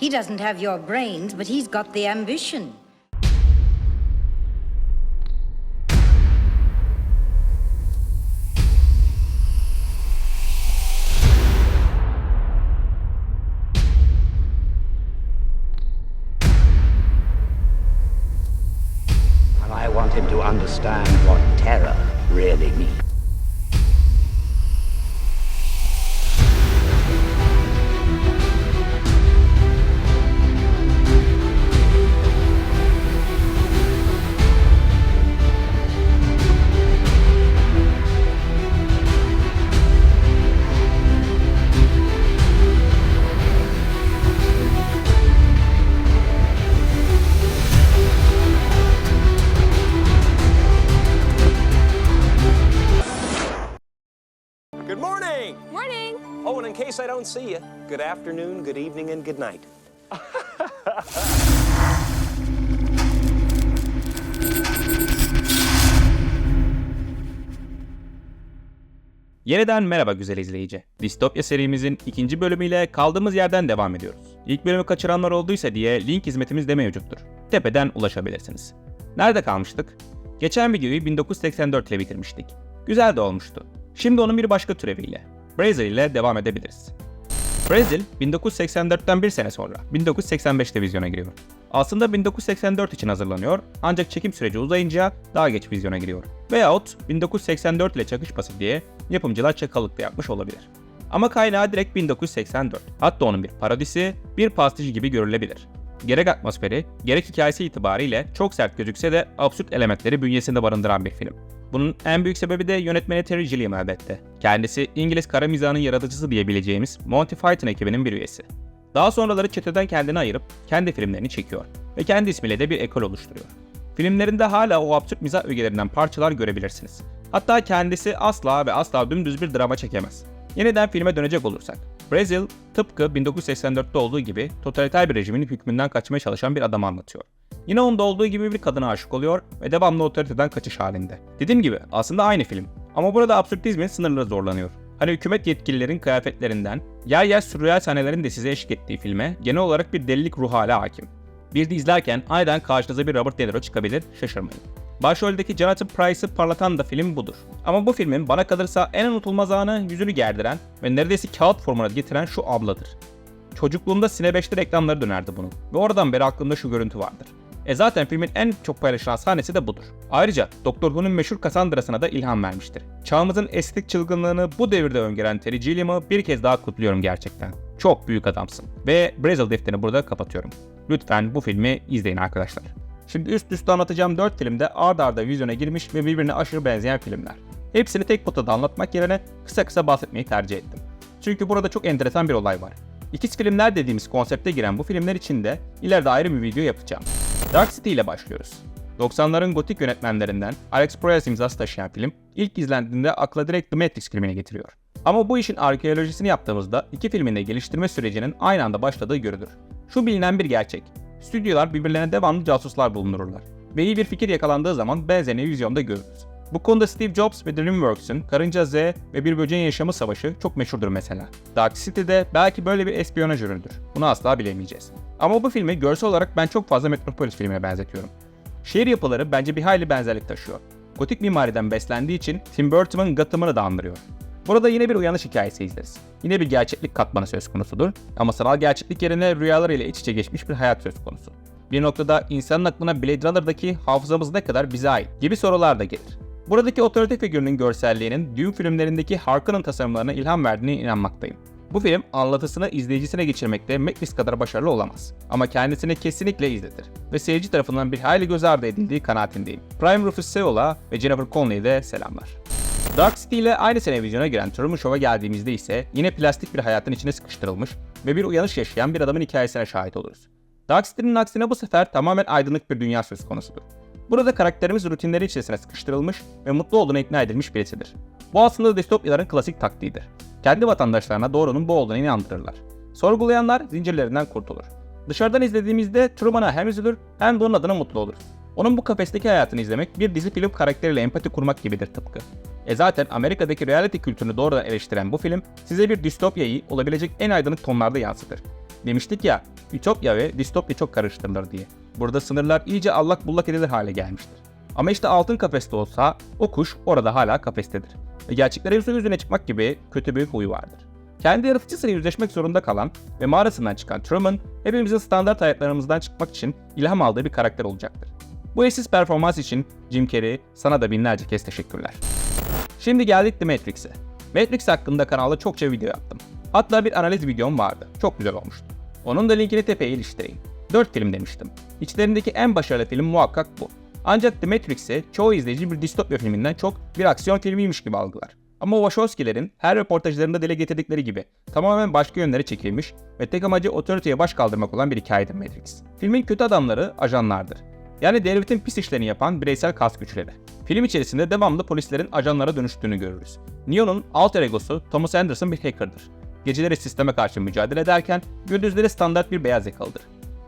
He doesn't have your brains, but he's got the ambition. Good afternoon, good evening, and good night. Yeniden merhaba güzel izleyici. Distopya serimizin ikinci bölümüyle kaldığımız yerden devam ediyoruz. İlk bölümü kaçıranlar olduysa diye link hizmetimiz de mevcuttur. Tepeden ulaşabilirsiniz. Nerede kalmıştık? Geçen videoyu 1984 ile bitirmiştik. Güzel de olmuştu. Şimdi onun bir başka türeviyle, Brazil ile devam edebiliriz. Brazil 1984'ten bir sene sonra 1985'te vizyona giriyor. Aslında 1984 için hazırlanıyor ancak çekim süreci uzayınca daha geç vizyona giriyor. Veyahut 1984 ile çakışması diye yapımcılar çakallık da yapmış olabilir. Ama kaynağı direkt 1984. Hatta onun bir parodisi, bir pastiş gibi görülebilir. Gerek atmosferi, gerek hikayesi itibariyle çok sert gözükse de absürt elementleri bünyesinde barındıran bir film. Bunun en büyük sebebi de yönetmeni Terry Gilliam elbette. Kendisi İngiliz kara mizahının yaratıcısı diyebileceğimiz Monty Python ekibinin bir üyesi. Daha sonraları çeteden kendini ayırıp kendi filmlerini çekiyor ve kendi ismiyle de bir ekol oluşturuyor. Filmlerinde hala o absürt mizah ögelerinden parçalar görebilirsiniz. Hatta kendisi asla ve asla dümdüz bir drama çekemez. Yeniden filme dönecek olursak, Brazil tıpkı 1984'te olduğu gibi totaliter bir rejimin hükmünden kaçmaya çalışan bir adamı anlatıyor. Yine onda olduğu gibi bir kadına aşık oluyor ve devamlı otoriteden kaçış halinde. Dediğim gibi aslında aynı film ama burada absürtizmin sınırları zorlanıyor. Hani hükümet yetkililerin kıyafetlerinden, yer yer sürreal sahnelerin de size eşlik ettiği filme genel olarak bir delilik ruh hali hakim. Bir de izlerken aynen karşınıza bir Robert De Niro çıkabilir, şaşırmayın. Başroldeki Jonathan Price'ı parlatan da film budur. Ama bu filmin bana kalırsa en unutulmaz anı yüzünü gerdiren ve neredeyse kağıt formuna getiren şu abladır. Çocukluğumda Sine 5'te reklamları dönerdi bunun ve oradan beri aklımda şu görüntü vardır. E zaten filmin en çok paylaşılan sahnesi de budur. Ayrıca Doktor Who'nun meşhur Cassandra'sına da ilham vermiştir. Çağımızın estetik çılgınlığını bu devirde öngören Terry Gilliam'ı bir kez daha kutluyorum gerçekten. Çok büyük adamsın. Ve Brazil defterini burada kapatıyorum. Lütfen bu filmi izleyin arkadaşlar. Şimdi üst üste anlatacağım 4 filmde ard arda vizyona girmiş ve birbirine aşırı benzeyen filmler. Hepsini tek potada anlatmak yerine kısa kısa bahsetmeyi tercih ettim. Çünkü burada çok enteresan bir olay var. İkiz filmler dediğimiz konsepte giren bu filmler için de ileride ayrı bir video yapacağım. Dark City ile başlıyoruz. 90'ların gotik yönetmenlerinden Alex Proyas imzası taşıyan film ilk izlendiğinde akla direkt The Matrix filmine getiriyor. Ama bu işin arkeolojisini yaptığımızda iki filmin de geliştirme sürecinin aynı anda başladığı görülür. Şu bilinen bir gerçek. Stüdyolar birbirlerine devamlı casuslar bulundururlar. Ve iyi bir fikir yakalandığı zaman benzerini vizyonda görürüz. Bu konuda Steve Jobs ve DreamWorks'ın Karınca Z ve Bir Böceğin Yaşamı Savaşı çok meşhurdur mesela. Dark City'de belki böyle bir espiyonaj ürünüdür. Bunu asla bilemeyeceğiz. Ama bu filmi görsel olarak ben çok fazla Metropolis filmine benzetiyorum. Şehir yapıları bence bir hayli benzerlik taşıyor. Gotik mimariden beslendiği için Tim Burton'ın Gotham'ını da andırıyor. Burada yine bir uyanış hikayesi izleriz. Yine bir gerçeklik katmanı söz konusudur ama sanal gerçeklik yerine rüyalar ile iç içe geçmiş bir hayat söz konusu. Bir noktada insanın aklına Blade Runner'daki hafızamız ne kadar bize ait gibi sorular da gelir. Buradaki otorite figürünün görselliğinin Dune filmlerindeki Harkonnen tasarımlarına ilham verdiğine inanmaktayım. Bu film anlatısını izleyicisine geçirmekte Matrix kadar başarılı olamaz. Ama kendisini kesinlikle izletir ve seyirci tarafından bir hayli göz ardı edildiği kanaatindeyim. Prime Rufus Sewell'a ve Jennifer Connelly'e de selamlar. Dark City ile aynı sene vizyona giren Truman Show'a geldiğimizde ise yine plastik bir hayatın içine sıkıştırılmış ve bir uyanış yaşayan bir adamın hikayesine şahit oluruz. Dark City'nin aksine bu sefer tamamen aydınlık bir dünya söz konusudur. Burada karakterimiz rutinleri içerisine sıkıştırılmış ve mutlu olduğuna ikna edilmiş birisidir. Bu aslında distopyaların klasik taktiğidir. Kendi vatandaşlarına doğrunun bu olduğunu inandırırlar. Sorgulayanlar zincirlerinden kurtulur. Dışarıdan izlediğimizde Truman'a hem üzülür hem de onun adına mutlu oluruz. Onun bu kafesteki hayatını izlemek bir dizi film karakteriyle empati kurmak gibidir tıpkı. E zaten Amerika'daki reality kültürünü doğrudan eleştiren bu film size bir distopyayı olabilecek en aydınlık tonlarda yansıtır. Demiştik ya, ütopya ve distopya çok karıştırılır diye. Burada sınırlar iyice allak bullak edilir hale gelmiştir. Ama işte altın kafeste olsa o kuş orada hala kafestedir. Ve gerçeklerin su yüzüne çıkmak gibi kötü bir huyu vardır. Kendi yaratıcısıyla yüzleşmek zorunda kalan ve mağarasından çıkan Truman, hepimizin standart hayatlarımızdan çıkmak için ilham aldığı bir karakter olacaktır. Bu eşsiz performans için Jim Carrey sana da binlerce kez teşekkürler. Şimdi geldik The Matrix'e. Matrix hakkında kanalda çokça video yaptım. Hatta bir analiz videom vardı. Çok güzel olmuştu. Onun da linkini tepeye iliştireyim. 4 film demiştim. İçlerindeki en başarılı film muhakkak bu. Ancak The Matrix'i çoğu izleyici bir distopya filminden çok bir aksiyon filmiymiş gibi algılar. Ama Wachowski'lerin her röportajlarında dile getirdikleri gibi tamamen başka yönlere çekilmiş ve tek amacı otoriteye baş kaldırmak olan bir hikayedir Matrix. Filmin kötü adamları ajanlardır. Yani devletin pis işlerini yapan bireysel kas güçleri. Film içerisinde devamlı polislerin ajanlara dönüştüğünü görürüz. Neo'nun alter egosu Thomas Anderson bir hackerdır. Geceleri sisteme karşı mücadele ederken gündüzleri standart bir beyaz yakalıdır.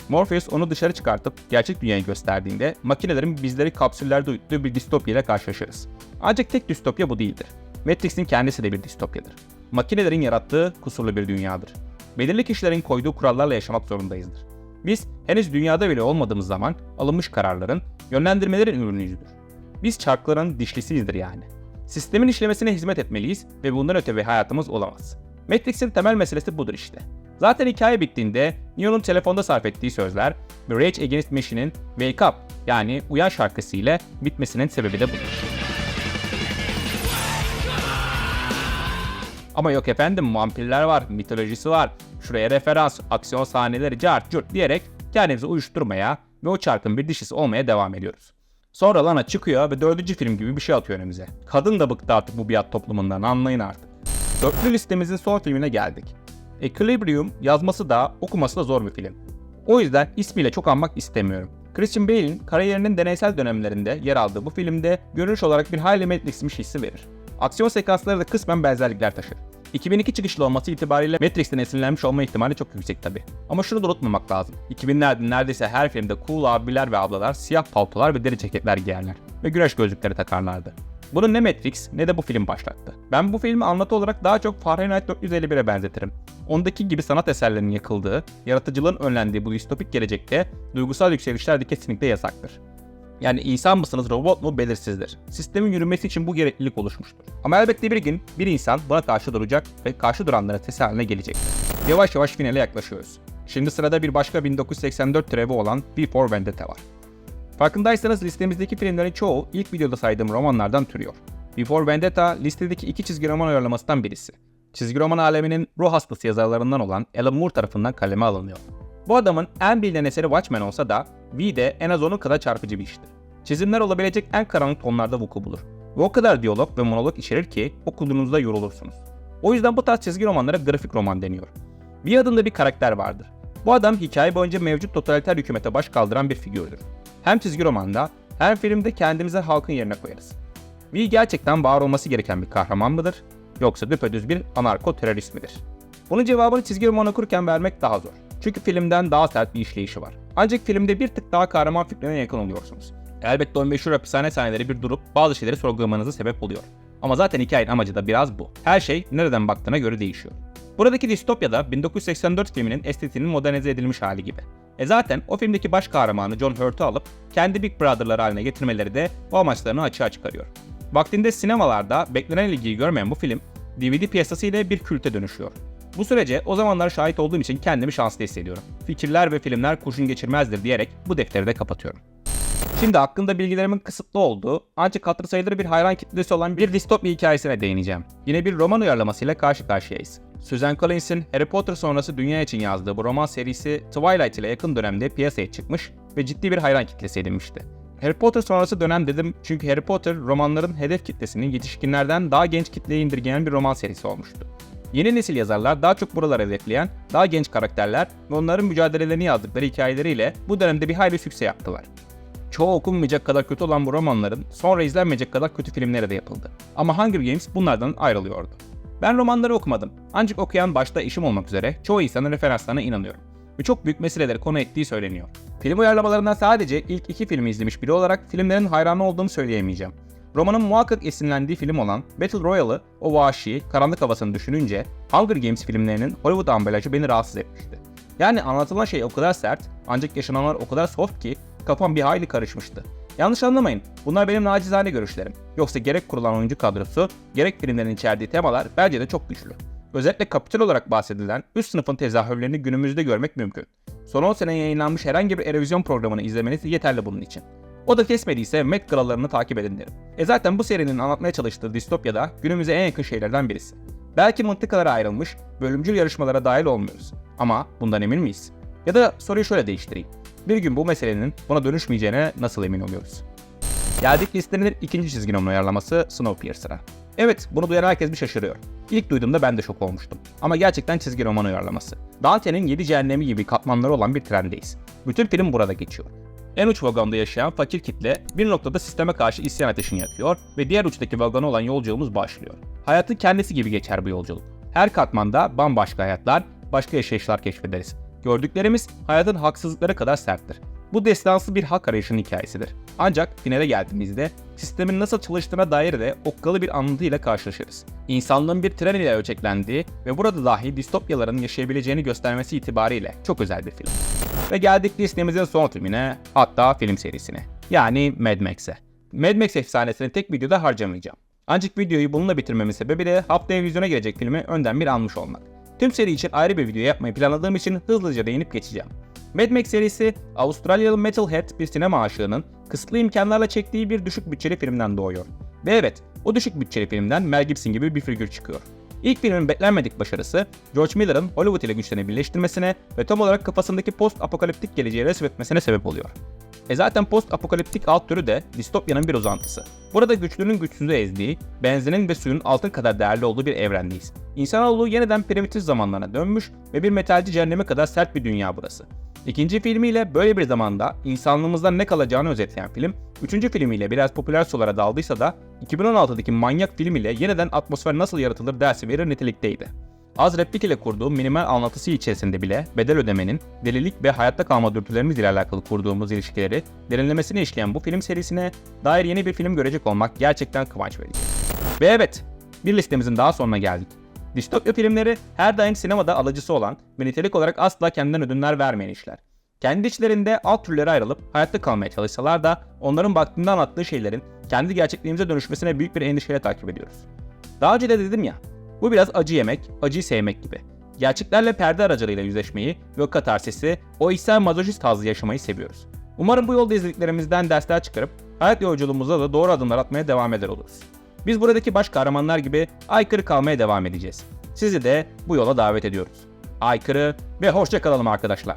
Morpheus onu dışarı çıkartıp gerçek dünyayı gösterdiğinde makinelerin bizleri kapsüllerde uyuttuğu bir distopya ile karşılaşırız. Ancak tek distopya bu değildir. Matrix'in kendisi de bir distopyadır. Makinelerin yarattığı kusurlu bir dünyadır. Belirli kişilerin koyduğu kurallarla yaşamak zorundayızdır. Biz henüz dünyada bile olmadığımız zaman alınmış kararların, yönlendirmelerin ürünüyüzdür. Biz çarkların dişlisiyizdir yani. Sistemin işlemesine hizmet etmeliyiz ve bundan öte bir hayatımız olamaz. Matrix'in temel meselesi budur işte. Zaten hikaye bittiğinde Neo'nun telefonda sarf ettiği sözler ve Rage Against Machine'in Wake Up yani Uyan şarkısı ile bitmesinin sebebi de budur. Ama yok efendim vampirler var, mitolojisi var, şuraya referans, aksiyon sahneleri cart curt diyerek kendimizi uyuşturmaya ve o çarkın bir dişisi olmaya devam ediyoruz. Sonra Lana çıkıyor ve dördüncü film gibi bir şey atıyor önümüze. Kadın da bıktı artık bu biat toplumundan anlayın artık. Dörtlü listemizin son filmine geldik. Equilibrium yazması da okuması da zor bir film. O yüzden ismiyle çok anmak istemiyorum. Christian Bale'in kariyerinin deneysel dönemlerinde yer aldığı bu filmde görünüş olarak bir hayli Matrix'miş hissi verir. Aksiyon sekansları da kısmen benzerlikler taşır. 2002 çıkışlı olması itibariyle Matrix'ten esinlenmiş olma ihtimali çok yüksek tabi. Ama şunu da unutmamak lazım. 2000'lerde neredeyse her filmde cool abiler ve ablalar siyah paltolar ve deri ceketler giyerler ve güneş gözlükleri takarlardı. Bunu ne Matrix ne de bu film başlattı. Ben bu filmi anlatı olarak daha çok Fahrenheit 451'e benzetirim. Ondaki gibi sanat eserlerinin yakıldığı, yaratıcılığın önlendiği bu distopik gelecekte duygusal yükselişler de kesinlikle yasaktır. Yani insan mısınız robot mu belirsizdir. Sistemin yürümesi için bu gereklilik oluşmuştur. Ama elbette bir gün bir insan buna karşı duracak ve karşı duranlara sesi haline gelecektir. Yavaş yavaş finale yaklaşıyoruz. Şimdi sırada bir başka 1984 türevi olan Before Vendetta var. Farkındaysanız listemizdeki filmlerin çoğu ilk videoda saydığım romanlardan türüyor. Before Vendetta listedeki iki çizgi roman uyarlamasından birisi. Çizgi roman aleminin ruh hastası yazarlarından olan Alan Moore tarafından kaleme alınıyor. Bu adamın en bilinen eseri Watchmen olsa da V de en az onun kadar çarpıcı bir iştir. Çizimler olabilecek en karanlık tonlarda vuku bulur. Ve o kadar diyalog ve monolog içerir ki okuduğunuzda yorulursunuz. O yüzden bu tarz çizgi romanlara grafik roman deniyor. V adında bir karakter vardır. Bu adam hikaye boyunca mevcut totaliter hükümete baş kaldıran bir figürdür. Hem çizgi romanda hem filmde kendimize halkın yerine koyarız. V gerçekten var olması gereken bir kahraman mıdır? Yoksa düpedüz bir anarko terörist midir? Bunun cevabını çizgi roman okurken vermek daha zor. Çünkü filmden daha sert bir işleyişi var. Ancak filmde bir tık daha kahraman fikrine yakın oluyorsunuz. Elbette o meşhur hapishane sahneleri bir durup bazı şeyleri sorgulamanıza sebep oluyor. Ama zaten hikayenin amacı da biraz bu. Her şey nereden baktığına göre değişiyor. Buradaki distopyada 1984 filminin estetiğinin modernize edilmiş hali gibi. E zaten o filmdeki baş kahramanı John Hurt'u alıp kendi Big Brother'ları haline getirmeleri de bu amaçlarını açığa çıkarıyor. Vaktinde sinemalarda beklenen ilgiyi görmeyen bu film DVD piyasası ile bir külte dönüşüyor. Bu sürece o zamanlar şahit olduğum için kendimi şanslı hissediyorum. Fikirler ve filmler kurşun geçirmezdir diyerek bu defteri de kapatıyorum. Şimdi hakkında bilgilerimin kısıtlı olduğu ancak hatır sayılır bir hayran kitlesi olan bir distopya hikayesine değineceğim. Yine bir roman uyarlamasıyla karşı karşıyayız. Susan Collins'in Harry Potter sonrası dünya için yazdığı bu roman serisi Twilight ile yakın dönemde piyasaya çıkmış ve ciddi bir hayran kitlesi edinmişti. Harry Potter sonrası dönem dedim çünkü Harry Potter romanların hedef kitlesinin yetişkinlerden daha genç kitleye indirgeyen bir roman serisi olmuştu. Yeni nesil yazarlar daha çok buraları hedefleyen, daha genç karakterler ve onların mücadelelerini yazdıkları hikayeleriyle bu dönemde bir hayli sükse yaptılar. Çoğu okunmayacak kadar kötü olan bu romanların sonra izlenmeyecek kadar kötü filmleri de yapıldı. Ama Hunger Games bunlardan ayrılıyordu. Ben romanları okumadım. Ancak okuyan başta işim olmak üzere çoğu insanın referanslarına inanıyorum. Ve çok büyük meseleleri konu ettiği söyleniyor. Film uyarlamalarından sadece ilk iki filmi izlemiş biri olarak filmlerin hayranı olduğumu söyleyemeyeceğim. Romanın muhakkak esinlendiği film olan Battle Royale'ı o vahşi, karanlık havasını düşününce Hunger Games filmlerinin Hollywood ambalajı beni rahatsız etmişti. Yani anlatılan şey o kadar sert ancak yaşananlar o kadar soft ki kafam bir hayli karışmıştı. Yanlış anlamayın. Bunlar benim nacizane görüşlerim. Yoksa gerek kurulan oyuncu kadrosu, gerek filmlerin içerdiği temalar bence de çok güçlü. Özellikle kapital olarak bahsedilen üst sınıfın tezahürlerini günümüzde görmek mümkün. Son 10 sene yayınlanmış herhangi bir Eurovision programını izlemeniz yeterli bunun için. O da kesmediyse Met galalarını takip edin derim. E zaten bu serinin anlatmaya çalıştığı distopyada günümüze en yakın şeylerden birisi. Belki mıntıkalara ayrılmış, bölümcül yarışmalara dahil olmuyoruz. Ama bundan emin miyiz? Ya da soruyu şöyle değiştireyim. Bir gün bu meselenin buna dönüşmeyeceğine nasıl emin oluyoruz? Geldik listenin ikinci çizgi roman uyarlaması Snowpiercer'a. Evet, bunu duyan herkes bir şaşırıyor. İlk duyduğumda ben de şok olmuştum. Ama gerçekten çizgi roman uyarlaması. Dante'nin 7 cehennemi gibi katmanları olan bir trendeyiz. Bütün film burada geçiyor. En uç vagonda yaşayan fakir kitle bir noktada sisteme karşı isyan ateşini yakıyor ve diğer uçtaki vagona olan yolculuğumuz başlıyor. Hayatın kendisi gibi geçer bu yolculuk. Her katmanda bambaşka hayatlar, başka yaşayışlar keşfederiz. Gördüklerimiz hayatın haksızlıkları kadar serttir. Bu destansı bir hak arayışının hikayesidir. Ancak finale geldiğimizde sistemin nasıl çalıştığına dair de okkalı bir anlatıyla karşılaşırız. İnsanlığın bir tren ile ölçeklendiği ve burada dahi distopyaların yaşayabileceğini göstermesi itibariyle çok özel bir film. Ve geldik listemizin son filmine, hatta film serisine. Yani Mad Max'e. Mad Max efsanesini tek videoda harcamayacağım. Ancak videoyu bununla bitirmemin sebebi de haftaya vizyona gelecek filmi önden bir almış olmak. Tüm seri için ayrı bir video yapmayı planladığım için hızlıca değinip geçeceğim. Mad Max serisi Avustralyalı metalhead bir sinema aşığının kısıtlı imkanlarla çektiği bir düşük bütçeli filmden doğuyor. Ve evet, o düşük bütçeli filmden Mel Gibson gibi bir figür çıkıyor. İlk filmin beklenmedik başarısı, George Miller'ın Hollywood ile güçlerini birleştirmesine ve tam olarak kafasındaki post-apokaliptik geleceği resmetmesine sebep oluyor. E zaten post-apokaliptik alt türü de distopyanın bir uzantısı. Burada güçlünün güçsüzü ezdiği, benzinin ve suyun altın kadar değerli olduğu bir evrendeyiz. İnsanoğlu yeniden primitif zamanlarına dönmüş ve bir metalci cehenneme kadar sert bir dünya burası. İkinci filmiyle böyle bir zamanda insanlığımızdan ne kalacağını özetleyen film, üçüncü filmiyle biraz popüler sulara daldıysa da 2016'daki manyak film ile yeniden atmosfer nasıl yaratılır dersi verir nitelikteydi. Az replik ile kurduğu minimal anlatısı içerisinde bile bedel ödemenin, delilik ve hayatta kalma dürtülerimiz ile alakalı kurduğumuz ilişkileri derinlemesine işleyen bu film serisine dair yeni bir film görecek olmak gerçekten kıvanç verici. Ve evet, bir listemizin daha sonuna geldik. Distopya filmleri her daim sinemada alıcısı olan ve nitelik olarak asla kendinden ödünler vermeyen işler. Kendi içlerinde alt türlere ayrılıp hayatta kalmaya çalışsalar da onların vaktinde anlattığı şeylerin kendi gerçekliğimize dönüşmesine büyük bir endişeyle takip ediyoruz. Daha önce de dedim ya, bu biraz acı yemek, acıyı sevmek gibi. Gerçeklerle perde aracılığıyla yüzleşmeyi ve o katarsisi, o içsel mazoşist tarzı yaşamayı seviyoruz. Umarım bu yolda izlediklerimizden dersler çıkarıp hayat yolculuğumuzda da doğru adımlar atmaya devam eder oluruz. Biz buradaki baş kahramanlar gibi aykırı kalmaya devam edeceğiz. Sizi de bu yola davet ediyoruz. Aykırı ve hoşça kalalım arkadaşlar.